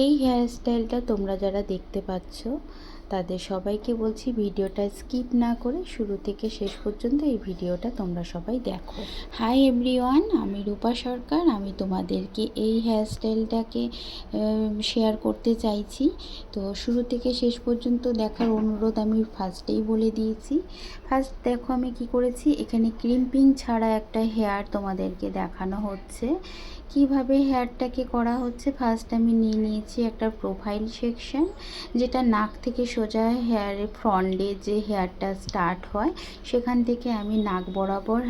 এই হেয়ারস্টাইলটা তোমরা যারা দেখতে পাচ্ছ, তাদের সবাইকে বলছি ভিডিওটা স্কিপ না করে শুরু থেকে শেষ পর্যন্ত এই ভিডিওটা তোমরা সবাই দেখো। হাই এভরিওয়ান আমি রূপা সরকার। আমি তোমাদেরকে এই হেয়ারস্টাইলটাকে শেয়ার করতে চাইছি। তো শুরু থেকে শেষ পর্যন্ত দেখার অনুরোধ আমি ফার্স্টেই বলে দিয়েছি। ফার্স্ট দেখো আমি কি করেছি, এখানে ক্রিম্পিং ছাড়া একটা হেয়ার তোমাদেরকে দেখানো হচ্ছে। কীভাবে হেয়ারটাকে করা হচ্ছে ফার্স্ট আমি নিয়ে নিয়েছি একটা প্রোফাইল সেকশন যেটা নাক থেকে সোজা হেয়ারের ফ্রন্টে যে হেয়ারটা স্টার্ট হয়, সেখান থেকে আমি নাক বরাবর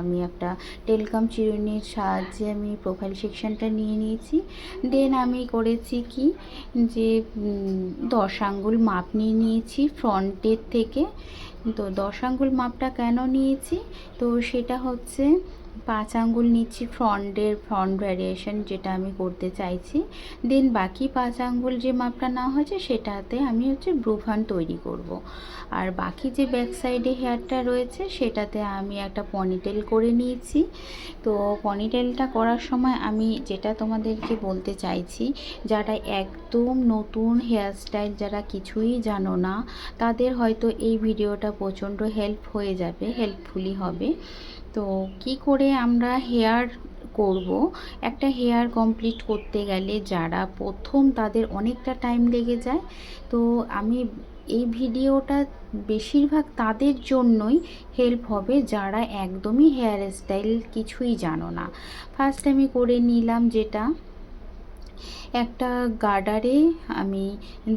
আমি একটা টেলকাম চিরুনির সাহায্যে আমি প্রোফাইল সেকশনটা নিয়ে নিয়েছি। দেন আমি করেছি কি, যে দশ আঙ্গুল মাপ নিয়ে নিয়েছি ফ্রন্টের থেকে। তো দশ আঙ্গুল মাপটা কেন নিয়েছি? তো সেটা হচ্ছে পাঁচ আঙ্গুল নিচ্ছি ফ্রন্টের ফ্রন্ট ভ্যারিয়েশন যেটা আমি করতে চাইছি। দেন বাকি পাঁচ আঙ্গুল যে মাপটা নেওয়া হয়েছে সেটাতে আমি হচ্ছে ব্রুফান তৈরি করব। আর বাকি যে ব্যাক সাইডে হেয়ারটা রয়েছে সেটাতে আমি একটা পনিটেল করে নিয়েছি। তো পনিটেলটা করার সময় আমি যেটা তোমাদেরকে বলতে চাইছি, যারা একদম নতুন হেয়ারস্টাইল যারা কিছুই জানো না, তাদের হয়তো এই ভিডিওটা প্রচণ্ড হেল্প হয়ে যাবে, হেল্পফুলি হবে। তো কি করে আমরা হেয়ার করব? একটা হেয়ার কমপ্লিট করতে গেলে যারা প্রথম তাদের অনেকটা টাইম লেগে যায়। তো আমি এই ভিডিওটা বেশিরভাগ তাদের জন্যই হেল্প হবে, যারা একদমই হেয়ার স্টাইল কিছুই জানো না। ফার্স্ট আমি করে নিলাম যেটা, একটা গার্ডারে আমি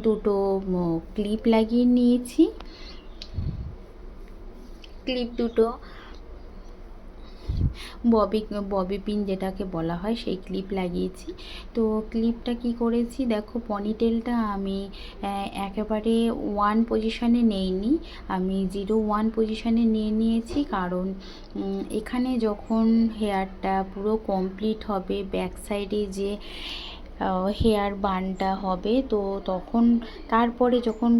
দুটো ক্লিপ লাগিয়ে নিয়েছি। ক্লিপ দুটো ববি ববি পিন যেটাকে বলা হয়, সেই ক্লিপ লাগিয়েছি। তো ক্লিপটা কি করেছি? দেখো, পনিটেলটা আমি একেবারে ওয়ান পজিশানে নেইনি। আমি জিরো ওয়ান পজিশানে নিয়ে নিয়েছি কারণ এখানে যখন হেয়ারটা পুরো কমপ্লিট হবে ব্যাক সাইডে যে হেয়ার বানটা হবে। তো তখন তারপরে যখন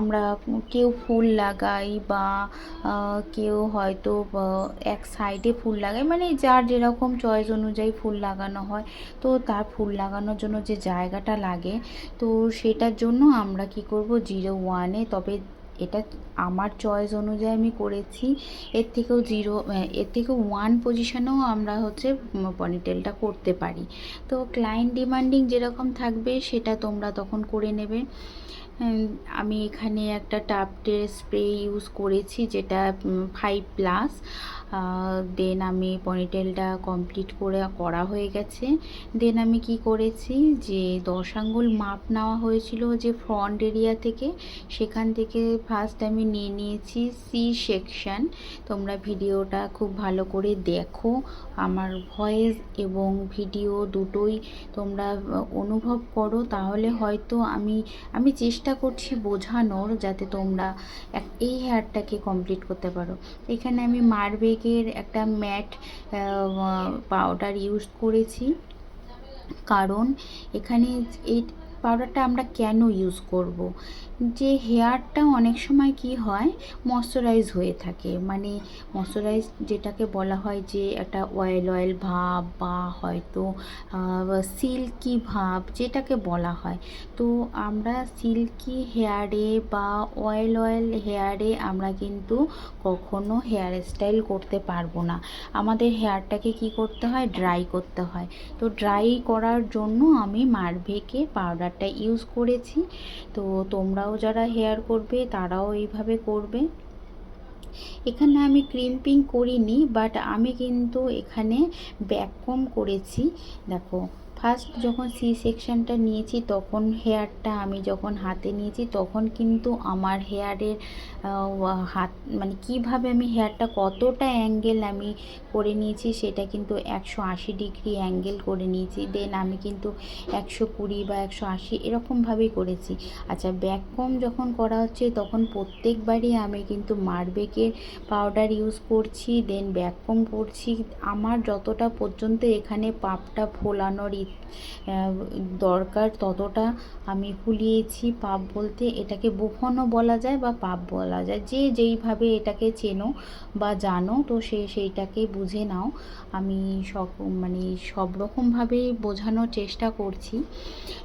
আমরা কেউ ফুল লাগাই বা কেউ হয়তো এক সাইডে ফুল লাগাই মানে যার যেরকম চয়েস অনুযায়ী ফুল লাগানো হয়, তো তার ফুল লাগানোর জন্য যে জায়গাটা লাগে, তো সেটার জন্য আমরা কি করব জিরো ওয়ানে তবে এটা আমার চয়েস অনুযায়ী আমি করেছি। এর থেকেও জিরো এর থেকেও ওয়ান পজিশানেও আমরা হচ্ছে পনিটেলটা করতে পারি। তো ক্লায়েন্ট ডিমান্ডিং যেরকম থাকবে সেটা তোমরা তখন করে নেবে। আমি এখানে একটা টাপটের স্প্রে ইউজ করেছি যেটা ফাইভ প্লাস দেন আমি পনিটেলটা কমপ্লিট করে করা হয়ে গেছে। দেন আমি কি করেছি যে দশ আঙ্গুল মাপ নেওয়া হয়েছিল যে ফ্রন্ট এরিয়া থেকে। সেখান থেকে ফার্স্ট আমি নিয়ে নিয়েছি সি সেকশান তোমরা ভিডিওটা খুব ভালো করে দেখো। আমার ভয়েস এবং ভিডিও দুটোই তোমরা অনুভব করো। তাহলে হয়তো আমি আমি চেষ্টা করছি বোঝানোর যাতে তোমরা এই হেয়ারটাকে কমপ্লিট করতে পারো। এখানে আমি মারবেগ কেকের একটা ম্যাট পাউডার ইউজ করেছি কারণ এখানে এই পাউডারটা আমরা কেন ইউজ করব। যে হেয়ারটা অনেক সময় কি হয় ময়শ্চারাইজ হয়ে থাকে। মানে ময়শ্চারাইজ যেটাকে বলা হয় যে একটা অয়েল অয়েল ভাব বা হয়তো সিল্কি ভাব যেটাকে বলা হয়। তো আমরা সিল্কি হেয়ারে বা অয়েল অয়েল হেয়ারে আমরা কিন্তু কখনো হেয়ার স্টাইল করতে পারব না। আমাদের হেয়ারটাকে কি করতে হয়? ড্রাই করতে হয়। তো ড্রাই করার জন্য আমি মারভেকে পাউডারটা ইউজ করেছি। তো তোমরাও যারা হেয়ার করবে, তারাও এইভাবে করবে। এখানে আমি ক্রিম্পিং করিনি বাট আমি কিন্তু এখানে ব্যাককম করেছি। দেখো ফার্স্ট যখন সি সেকশানটা নিয়েছি, তখন হেয়ারটা আমি যখন হাতে নিয়েছি, তখন কিন্তু আমার হেয়ারের হাত মানে কীভাবে আমি হেয়ারটা কতটা অ্যাঙ্গেল আমি করে নিয়েছি সেটা কিন্তু একশো আশি ডিগ্রি অ্যাঙ্গেল করে নিয়েছি। দেন আমি কিন্তু একশো কুড়ি বা একশো আশি এরকমভাবেই করেছি। আচ্ছা ব্যাক কম যখন করা হচ্ছে তখন প্রত্যেকবারই আমি কিন্তু মারবেকের পাউডার ইউজ করছি দেন ব্যাক কম করছি। আমার যতটা পর্যন্ত এখানে পাপটা ফোলানোর আহ, দরকার ততটা আমি ফুলিয়েছি পাপ বলতে এটাকে বুফনও বলা যায় বা পাপ বলা যায়। যে যেইভাবে এটাকে চেনো বা জানো, তো সে সেইটাকে বুঝে নাও। আমি সব মানে সব রকমভাবেই বোঝানোর চেষ্টা করছি।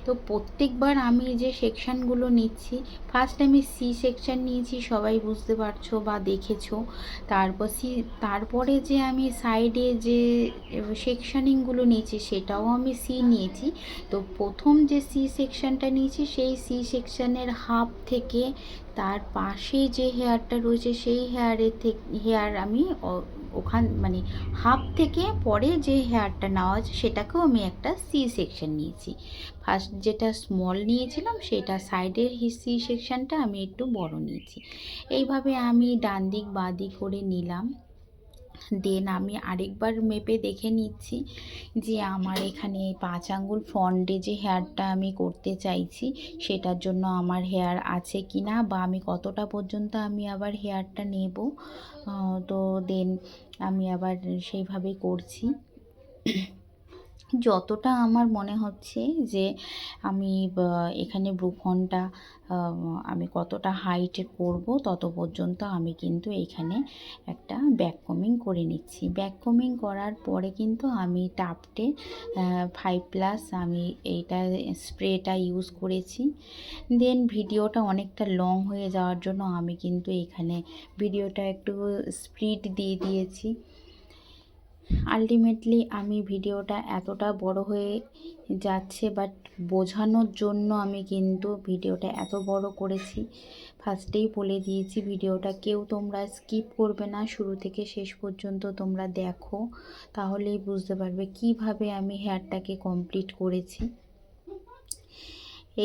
তো প্রত্যেকবার আমি যে সেকশানগুলো নিচ্ছি ফার্স্ট আমি সি সেকশান নিয়েছি, সবাই বুঝতে পারছ বা দেখেছ। তারপর সি তারপরে যে আমি সাইডে যে, সেকশানিংগুলো নিয়েছি, সেটাও আমি সি নিয়েছি। তো প্রথম যে সি সেকশানটা নিয়েছি, সেই সি সেকশানের হাফ থেকে তার পাশে যে হেয়ারটা রয়েছে, সেই হেয়ারের থেকে হেয়ার আমি ওখান মানে হাফ থেকে পরে যে হেয়ারটা নেওয়া আছে সেটাকেও আমি একটা সি সেকশন নিয়েছি। ফার্স্ট যেটা স্মল নিয়েছিলাম, সেটা সাইডের সি সেকশনটা আমি একটু বড় নিয়েছি। এইভাবে আমি ডান দিক বাঁ দিক করে নিলাম। দেন আমি আরেকবার মেপে দেখে নিচ্ছি যে আমার এখানে পাঁচ আঙ্গুল ফন্ডে যে হেয়ারটা আমি করতে চাইছি, সেটার জন্য আমার হেয়ার আছে কি না বা আমি কতটা পর্যন্ত আমি আবার হেয়ারটা নেব তো দেন আমি আবার সেইভাবে করছি। যতটা আমার মনে হচ্ছে যে আমি এখানে ব্রুফনটা আমি কতটা হাইটে করব, তত পর্যন্ত আমি কিন্তু এখানে একটা ব্যাক কমিং করে নিচ্ছি। ব্যাক কমিং করার পরে কিন্তু আমি টাপটে ফাইভ প্লাস আমি এইটা স্প্রেটা ইউজ করেছি। দেন ভিডিওটা অনেকটা লং হয়ে যাওয়ার জন্য আমি কিন্তু এখানে ভিডিওটা একটু স্পিড দিয়ে দিয়েছি। আলটিমেটলি আমি ভিডিওটা এতটা বড় হয়ে যাচ্ছে বাট বোঝানোর জন্য আমি কিন্তু ভিডিওটা এত বড় করেছি। ফার্স্টেই বলে দিয়েছি ভিডিওটা কেউ তোমরা স্কিপ করবে না, শুরু থেকে শেষ পর্যন্ত তোমরা দেখো, তাহলেই বুঝতে পারবে কীভাবে আমি হেয়ারটাকে কমপ্লিট করেছি।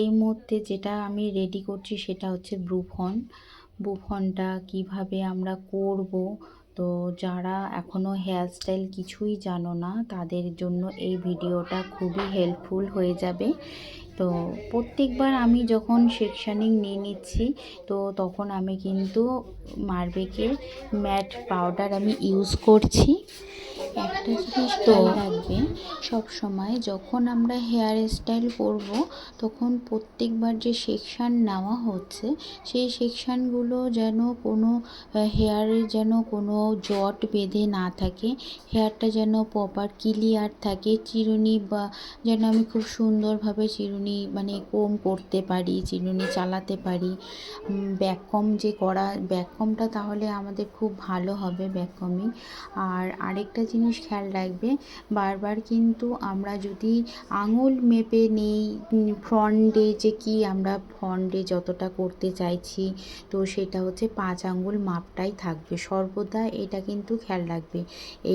এই মুহূর্তে যেটা আমি রেডি করছি সেটা হচ্ছে ব্রুফন বুফনটা কীভাবে আমরা করব তো যারা এখনও হেয়ারস্টাইল কিছুই জানো না, তাদের জন্য এই ভিডিওটা খুবই হেল্পফুল হয়ে যাবে। তো প্রত্যেকবার আমি যখন সেকশানিং নিয়ে নিচ্ছি, তো তখন আমি কিন্তু মার্বেকের ম্যাট পাউডার আমি ইউজ করছি। একটা জিনিস রাখবে সব সময় যখন আমরা হেয়ার স্টাইল করব, তখন প্রত্যেকবার যে সেকশান নেওয়া হচ্ছে, সেই সেকশানগুলো যেন কোনো হেয়ারে যেন কোনো জট বেঁধে না থাকে, হেয়ারটা যেন প্রপার ক্লিয়ার থাকে, চিরুনি বা যেন আমি খুব সুন্দরভাবে চিরুনি মানে কম করতে পারি, চিরুনি চালাতে পারি ব্যাককম যে করা ব্যাককমটা তাহলে আমাদের খুব ভালো হবে ব্যাককমিং আর আরেকটা জিনিস খেয়াল রাখবে। বারবার কিন্তু আমরা যদি আঙুল মেপে নেই ফ্রন্টে যে কি আমরা ফ্রন্টে যতটা করতে চাইছি, তো সেটা হচ্ছে পাঁচ আঙুল মাপটাই থাকবে। সর্বদা এটা কিন্তু খেয়াল রাখবে।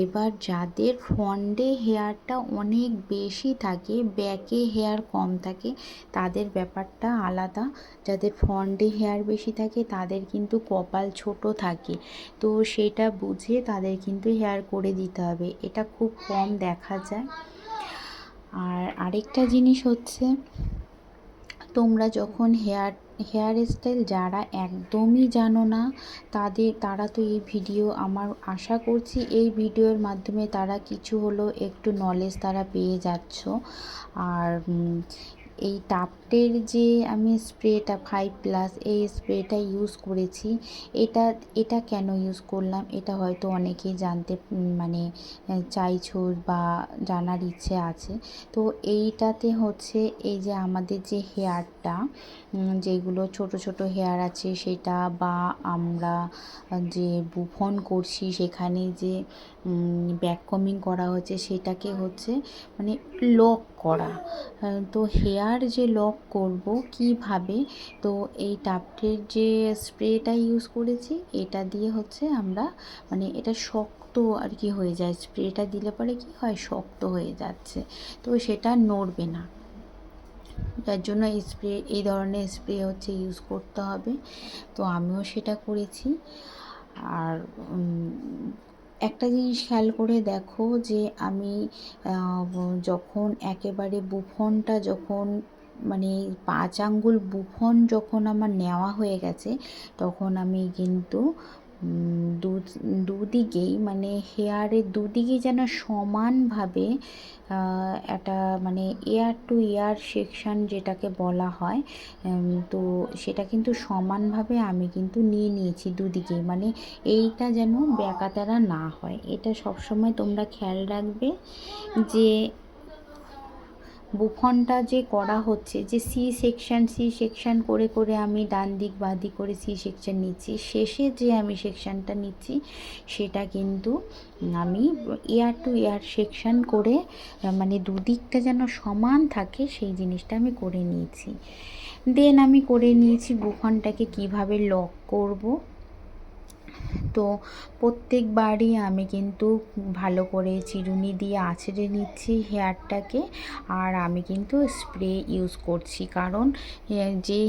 এবার যাদের ফ্রন্টে হেয়ারটা অনেক বেশি থাকে ব্যাকে হেয়ার কম থাকে, তাদের ব্যাপারটা আলাদা। যাদের ফ্রন্টে হেয়ার বেশি থাকে, তাদের কিন্তু কপাল ছোট থাকে। তো সেটা বুঝে তাদের কিন্তু হেয়ার করে দিতে হবে। এটা খুব কম দেখা যায়। আর আরেকটা জিনিস হচ্ছে, তোমরা যখন হেয়ার হেয়ার স্টাইল যারা একদমই জানো না, তাদের, তারা তো এই ভিডিও আমার আশা করছি এই ভিডিওর মাধ্যমে তারা কিছু হলো একটু নলেজ তারা পেয়ে যাচ্ছ। আর এই এই টাপটের যে আমি স্প্রেটা ফাইভ প্লাস এই স্প্রেটা ইউজ করেছি, এটা এটা কেন ইউজ করলাম এটা হয়তো অনেকেই জানতে মানে চাইছো বা জানার ইচ্ছে আছে। তো এইটাতে হচ্ছে এই যে আমাদের যে হেয়ারটা যেগুলো ছোট ছোট হেয়ার আছে সেটা বা আমরা যে বুফন করছি সেখানে যে ব্যাককমিং করা হচ্ছে সেটাকে হচ্ছে মানে লক করা। তো হেয়ার যে লক করব কীভাবে? তো এই টাপটের যে স্প্রেটা ইউজ করেছি, এটা দিয়ে হচ্ছে আমরা মানে এটা শক্ত আর কি হয়ে যায়। স্প্রেটা দিলে পরে কি হয়? শক্ত হয়ে যাচ্ছে। তো সেটা নড়বে না। যার জন্য স্প্রে, এই ধরনের স্প্রে হচ্ছে ইউজ করতে হবে। তো আমিও সেটা করেছি। আর একটা জিনিস খেয়াল করে দেখো যে আমি যখন একেবারে বুফনটা যখন মানে পাঁচ আঙ্গুল বুফন যখন আমার নেওয়া হয়ে গেছে, তখন আমি কিন্তু দু, দুদিকেই মানে হেয়ারের দুদিকেই যেন সমানভাবে একটা মানে এয়ার টু এয়ার সেকশন যেটাকে বলা হয় তো সেটা কিন্তু সমানভাবে আমি কিন্তু নিয়ে নিয়েছি দুদিকেই। মানে এইটা যেন ব্যাকাতারা না হয়। এটা সবসময় তোমরা খেয়াল রাখবে যে বুফনটা যে করা হচ্ছে, যে সি সেকশন সি সেকশন করে করে আমি ডান দিক, বাঁ দিক করে সি সেকশন নিচ্ছি, শেষে যে আমি সেকশনটা নিচ্ছি, সেটা কিন্তু আমি এয়ার টু এয়ার সেকশন করে মানে দুদিকটা যেন সমান থাকে, সেই জিনিসটা আমি করে নিয়েছি। দেন আমি করে নিয়েছি বুফনটাকে কীভাবে লক করব। তো প্রত্যেকবারই আমি কিন্তু ভালো করে চিরুনি দিয়ে আছেড়ে নিচ্ছি হেয়ারটাকে আর আমি কিন্তু স্প্রে ইউজ করছি। কারণ যে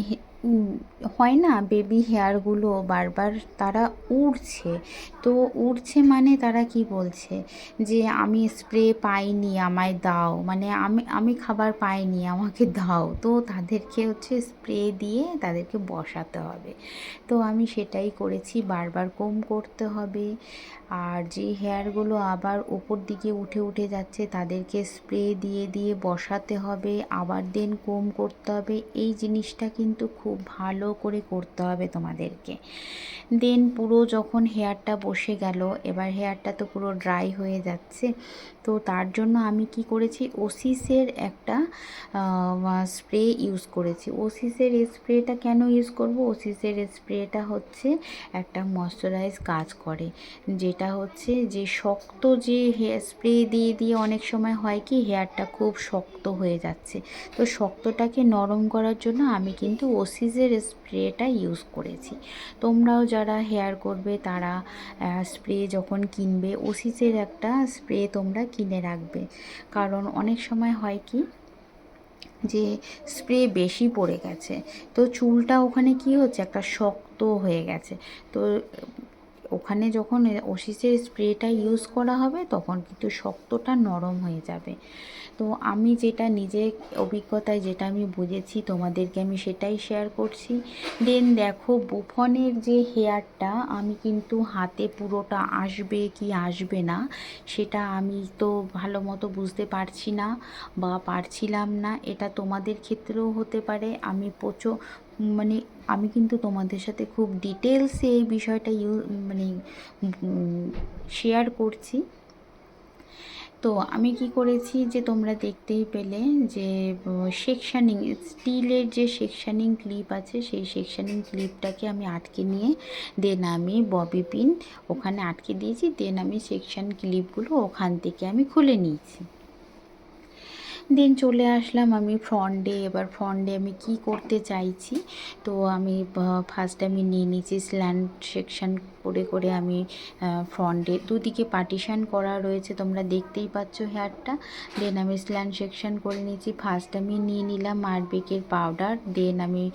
হয় না? বেবি হেয়ারগুলো বারবার তারা উড়ছে। তো উড়ছে মানে তারা কি বলছে? যে আমি স্প্রে পাইনি, আমায় দাও। মানে আমি আমি খাবার পাইনি, আমাকে দাও। তো তাদেরকে হচ্ছে স্প্রে দিয়ে তাদেরকে বসাতে হবে। তো আমি সেটাই করেছি, বারবার কম করতে হবে। আর যে হেয়ারগুলো আবার ওপর দিকে উঠে উঠে যাচ্ছে, তাদেরকে স্প্রে দিয়ে দিয়ে বসাতে হবে, আবার দেন কম করতে হবে। এই জিনিসটা কিন্তু খুব ভালো করে করতে হবে তোমাদেরকে। দেন পুরো যখন হেয়ারটা বসে গেল, এবার হেয়ারটা তো পুরো ড্রাই হয়ে যাচ্ছে, তো তার জন্য আমি কি করেছি, ওসিসের একটা স্প্রে ইউজ করেছি। ওসিসের স্প্রেটা কেন ইউজ করব? ওসিসের স্প্রেটা হচ্ছে একটা ময়শ্চারাইজ কাজ করে যেটা হচ্ছে যে শক্ত যে হেয়ার স্প্রে দিয়ে দিয়ে অনেক সময় হয় কি হেয়ারটা খুব শক্ত হয়ে যাচ্ছে। তো শক্তটাকে নরম করার জন্য আমি কিন্তু ওসিসের স্প্রেটা ইউজ করেছি। তোমরাও যারা হেয়ার করবে তারা স্প্রে যখন কিনবে ওসিসের একটা স্প্রে তোমরা কিনে রাখবে। কারণ অনেক সময় হয় কি যে স্প্রে বেশি পড়ে গেছে। তো চুলটা ওখানে কি হচ্ছে একটা শক্ত হয়ে গেছে। তো ওখানে যখন ওসিসের স্প্রেটা ইউজ করা হবে, তখন কিন্তু শক্তটা নরম হয়ে যাবে। তো আমি যেটা নিজে অভিজ্ঞতায় যেটা আমি বুঝেছি, তোমাদেরকে আমি সেটাই শেয়ার করছি। দেন দেখো, বুফনের যে হেয়ারটা আমি কিন্তু হাতে পুরোটা আসবে কি আসবে না, সেটা আমি তো ভালো মতো বুঝতে পারছি না বা পারছিলাম না। এটা তোমাদের ক্ষেত্রেও হতে পারে। আমি প্রচুর মানে আমি কিন্তু তোমাদের সাথে খুব ডিটেলসে এই বিষয়টা ইউ মানে শেয়ার করছি। তো আমি কি করেছি যে তোমরা দেখতেই পেলে যে সেকশানিং স্টিলের যে সেকশানিং ক্লিপ আছে, সেই সেকশানিং ক্লিপটাকে আমি আটকে নিয়ে দেন আমি ববি পিন ওখানে আটকে দিয়েছি। দেন আমি সেকশান ক্লিপগুলো ওখান থেকে আমি খুলে নিয়েছি। দেন চলে আসলাম আমি ফ্রন্টে এবার ফ্রন্টে আমি কি করতে চাইছি? তো আমি ফার্স্ট আমি নিয়ে নিয়েছি স্ল্যান্ড সেকশন করে করে আমি ফ্রন্টে দুদিকে পার্টিশান করা রয়েছে, তোমরা দেখতেই পাচ্ছ হেয়ারটা দেন আমি স্ল্যান্ড সেকশন করে নিয়েছি। ফার্স্ট আমি নিয়ে নিলাম মারবেকের পাউডার দেন আমি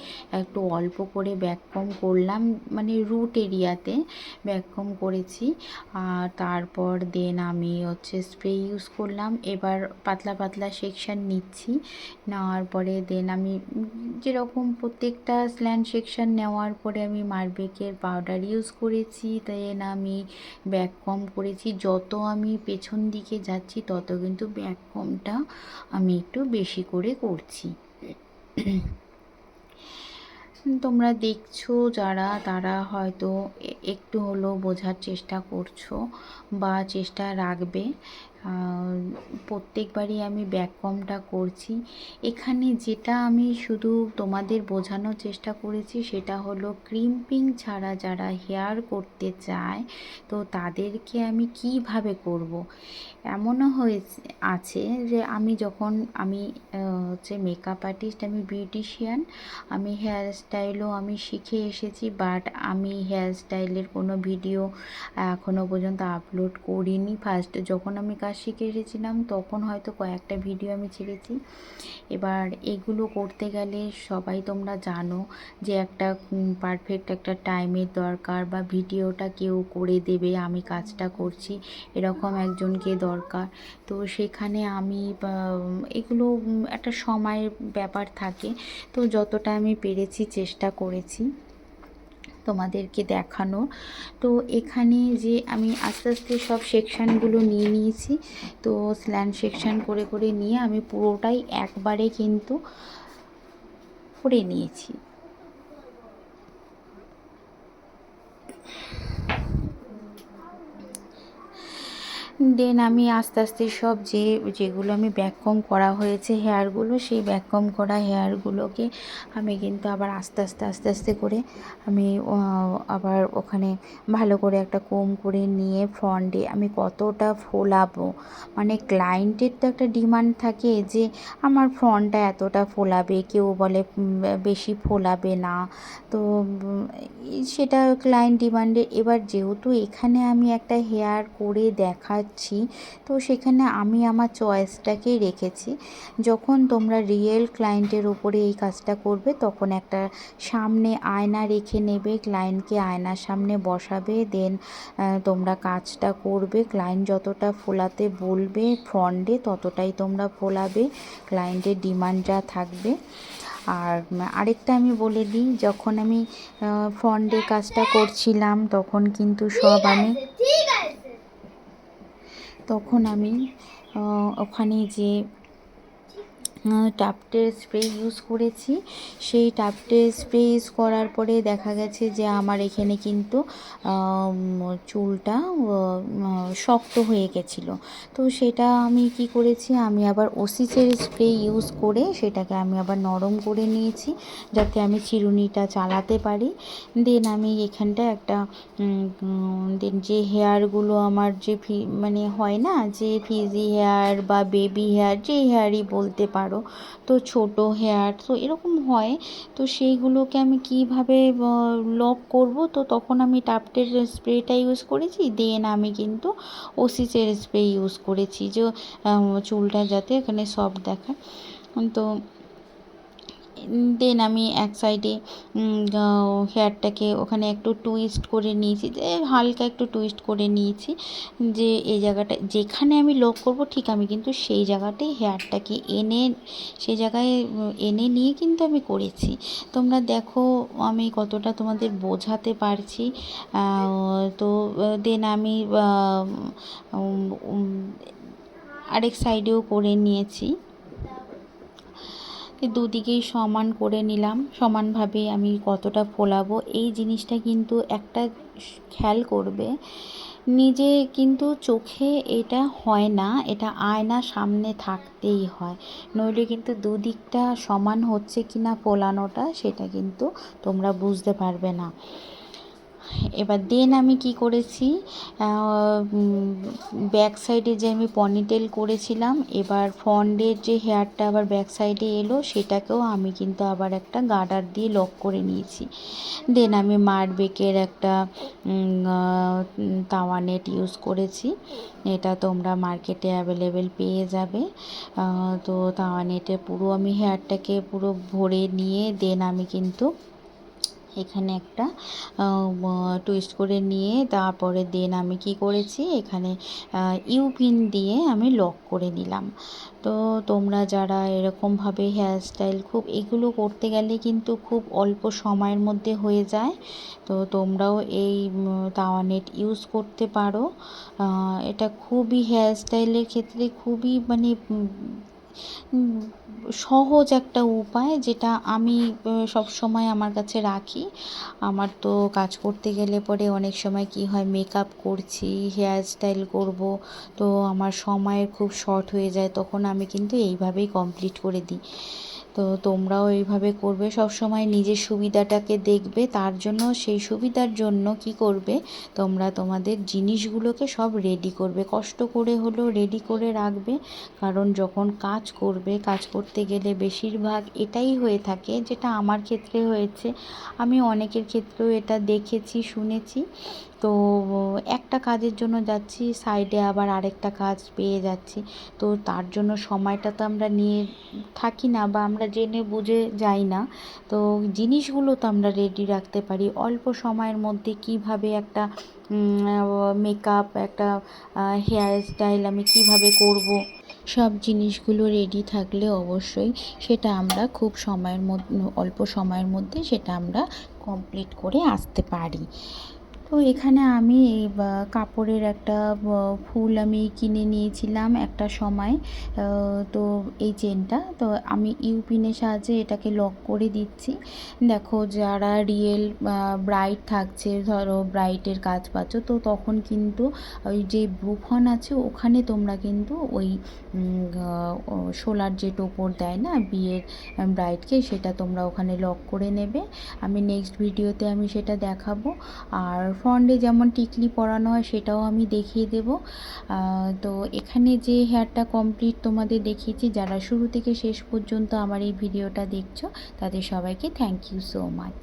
একটু অল্প করে ব্যাককম করলাম মানে রুট এরিয়াতে ব্যাককম করেছি। আর তারপর দেন আমি হচ্ছে স্প্রে ইউজ করলাম। এবার পাতলা পাতলা সেকশন নিচ্ছি। নেওয়ার পরে দেন আমি যেরকম প্রত্যেকটা স্ল্যান্ড সেকশন নেওয়ার পরে আমি মারবেকের পাউডার ইউজ করেছি। দেন আমি ব্যাক কম করেছি। যত আমি পেছন দিকে যাচ্ছি, তত কিন্তু ব্যাক কমটা আমি একটু বেশি করে করছি। তোমরা দেখছ যারা, তারা হয়তো একটু হলেও বোঝার চেষ্টা করছ বা চেষ্টা রাখবে প্রত্যেকবারই আমি ব্যাককমটা করছি এখানে যেটা আমি শুধু তোমাদের বোঝানোর চেষ্টা করেছি সেটা হলো ক্রিম্পিং ছাড়া যারা হেয়ার করতে চায়, তো তাদেরকে আমি কীভাবে করব। এমনও হয়েছে, আছে যে আমি যখন আমি হচ্ছে মেকআপ আর্টিস্ট আমি বিউটিশিয়ান আমি হেয়ার স্টাইলও আমি শিখে এসেছি বাট আমি হেয়ার স্টাইলের কোনো ভিডিও এখনও পর্যন্ত আপলোড করিনি ফার্স্ট যখন আমি কাজ শিখে এসেছিলাম, তখন হয়তো কয়েকটা ভিডিও আমি ছেড়েছি। এবার এগুলো করতে গেলে সবাই তোমরা জানো যে একটা পারফেক্ট একটা টাইমের দরকার বা ভিডিওটা কেউ করে দেবে, আমি কাজটা করছি, এরকম একজনকে দরকার। তো সেখানে আমি এগুলো একটা সময়ের ব্যাপার থাকে। তো যতটা আমি পেরেছি, চেষ্টা করেছি। তোমাদেরকে দেখানো। তো এখানে যে আমি আস্তে আস্তে সব সেকশানগুলো নিয়ে নিয়েছি। তো স্ল্যান সেকশান করে করে নিয়ে আমি পুরোটাই একবারে কিন্তু করে নিয়েছি। দেন আমি আস্তে আস্তে সব যে, যেগুলো আমি ব্যাককম করা হয়েছে হেয়ারগুলো সেই ব্যাককম করা হেয়ারগুলোকে আমি কিন্তু আবার আস্তে আস্তে আস্তে আস্তে করে আমি আবার ওখানে ভালো করে একটা কোম করে নিয়ে ফ্রন্টে আমি কতটা ফোলাবো। মানে ক্লায়েন্টের তো একটা ডিমান্ড থাকে যে, আমার ফ্রন্টটা এতটা ফোলাবে, কেউ বলে বেশি ফোলাবে না। তো সেটা ক্লায়েন্ট ডিমান্ডে এবার যেহেতু এখানে আমি একটা হেয়ার করে দেখাচ্ছি তো সেখানে আমি আমার চয়েসটাকেই রেখেছি। যখন তোমরা রিয়েল ক্লায়েন্টের ওপরে এই কাজটা করবে, তখন একটা সামনে আয়না রেখে নেবে ক্লায়েন্টকে আয়নার সামনে বসাবে দেন তোমরা কাজটা করবে। ক্লায়েন্ট যতটা ফোলাতে বলবে ফ্রন্টে ততটাই তোমরা ফোলাবে। ক্লায়েন্টের ডিমান্ড যা থাকবে। আর আরেকটা আমি বলে দিই, যখন আমি ফ্রন্টে কাজটা করছিলাম, তখন কিন্তু সব আমি তখন আমি ওখানে যে টাপটের স্প্রে ইউজ করেছি। সেই টাপটের স্প্রে ইউজ করার পরে দেখা গেছে যে আমার এখানে কিন্তু চুলটা শক্ত হয়ে গেছিল। তো সেটা আমি কি করেছি, আমি আবার ওসিসের স্প্রে ইউজ করে সেটাকে আমি আবার নরম করে নিয়েছি যাতে আমি চিরুনিটা চালাতে পারি। দেন আমি এখানটা একটা দেন যে হেয়ারগুলো আমার যে মানে হয় না, যে ফিজি হেয়ার বা বেবি হেয়ার যে হেয়ারই বলতে পারো। পারো তো ছোট হেয়ার তো এরকম হয়। তো সেইগুলোকে আমি কীভাবে লক করব? তো তখন আমি টাপটের স্প্রেটা ইউজ করেছি দেন আমি কিন্তু ওসিসের স্প্রে ইউজ করেছি যে চুলটা যাতে এখানে সফট দেখায়। তো দেন আমি এক সাইডে হেয়ারটাকে ওখানে একটু টুইস্ট করে নিয়েছি, যে হালকা একটু টুইস্ট করে নিয়েছি, যে এই জায়গাটা, যেখানে আমি লক করব ঠিক আমি কিন্তু সেই জায়গাটাই হেয়ারটাকে এনে, সেই জায়গায় এনে নিয়ে কিন্তু আমি করেছি। তোমরা দেখো আমি কতটা তোমাদের বোঝাতে পারছি তো, দেন আমি আরেক সাইডেও করে নিয়েছি। দুদিকেই সমান করে নিলাম। সমানভাবে আমি কতটা ফোলাবো, এই জিনিসটা কিন্তু একটা খেয়াল করবে। নিজে কিন্তু চোখে এটা হয় না, এটা আয়না সামনে থাকতেই হয়। নইলে কিন্তু দুদিকটা সমান হচ্ছে কি না ফোলানোটা, সেটা কিন্তু তোমরা বুঝতে পারবে না। এবার দেন আমি কি করেছি ব্যাক সাইডে যে আমি পনিটেল করেছিলাম, এবার ফ্রন্টের যে হেয়ারটা আবার ব্যাক সাইডে এলো, সেটাকেও আমি কিন্তু আবার একটা গার্ডার দিয়ে লক করে নিয়েছি। দেন আমি মারবেকের একটা তাওয়া নেট ইউজ করেছি। এটা তোমরা মার্কেটে অ্যাভেলেবেল পেয়ে যাবে। তো তাওয়া নেটে পুরো আমি হেয়ারটাকে পুরো ভরে নিয়ে, দেন আমি কিন্তু এখানে একটা টুইস্ট করে নিয়ে তারপরে দেন আমি কি করেছি? এখানে ইউপিন দিয়ে আমি লক করে নিলাম। তো তোমরা যারা এরকমভাবে হেয়ার স্টাইল খুব, এগুলো করতে গেলে কিন্তু খুব অল্প সময়ের মধ্যে হয়ে যায়। তো তোমরাও এই তাওয়া নেট ইউজ করতে পারো। এটা খুবই হেয়ার স্টাইলের ক্ষেত্রে খুবই মানে সহজ একটা উপায় যেটা আমি সব সময় আমার কাছে রাখি। আমার তো কাজ করতে গেলে পরে অনেক সময় কি হয় মেকআপ করছি হেয়ার স্টাইল করব, তো আমার সময়ের খুব শর্ট হয়ে যায়, তখন আমি কিন্তু এইভাবেই কমপ্লিট করে দিই। তো তোমরাও এইভাবে করবে। সব সময় নিজের সুবিধাটাকে দেখবে, তার জন্য, সেই সুবিধার জন্য কি করবে, তোমরা তোমাদের জিনিসগুলোকে সব রেডি করবে। কষ্ট করে হলেও রেডি করে রাখবে, কারণ যখন কাজ করবে, কাজ করতে গেলে বেশিরভাগ এটাই হয়ে থাকে, যেটা আমার ক্ষেত্রে হয়েছে। আমি অনেকের ক্ষেত্রেও এটা দেখেছি, শুনেছি। তো একটা কাজের জন্য যাচ্ছি সাইডে আবার আরেকটা কাজ পেয়ে যাচ্ছি। তো তার জন্য সময়টা তো আমরা নিয়ে থাকি না বা আমরা জেনে বুঝে যাই না। তো জিনিসগুলো তো আমরা রেডি রাখতে পারি। অল্প সময়ের মধ্যে কীভাবে একটা মেকআপ একটা হেয়ার স্টাইল আমি কীভাবে করব? সব জিনিসগুলো রেডি থাকলে অবশ্যই সেটা আমরা খুব সময়ের মধ্যে, অল্প সময়ের মধ্যে সেটা আমরা কমপ্লিট করে আসতে পারি। তো এখানে আমি এই কাপড়ের একটা ফুল আমি কিনে নিয়েছিলাম একটা সময়। তো এই চেনটা, তো আমি ইউপিনের সাহায্যে এটাকে লক করে দিচ্ছি। দেখো, যারা রিয়েল ব্রাইট থাকছে, ধরো ব্রাইটের কাজ পাচ্ছ, তো তখন কিন্তু ওই যে ব্রুফন আছে, ওখানে তোমরা কিন্তু ওই সোলার যে টোপর দেয় না, বিয়ের ব্রাইডকে সেটা তোমরা ওখানে লক করে নেবে। আমি নেক্সট ভিডিওতে আমি সেটা দেখাবো। আর ফ্রন্টে যেমন টিকলি পরানো হয় সেটাও আমি দেখিয়ে দেব। তো এখানে যে হেয়ারটা কমপ্লিট তোমাদের দেখিয়েছি, যারা শুরু থেকে শেষ পর্যন্ত আমার এই ভিডিওটা দেখছ, তাদের সবাইকে থ্যাংক ইউ সো মাচ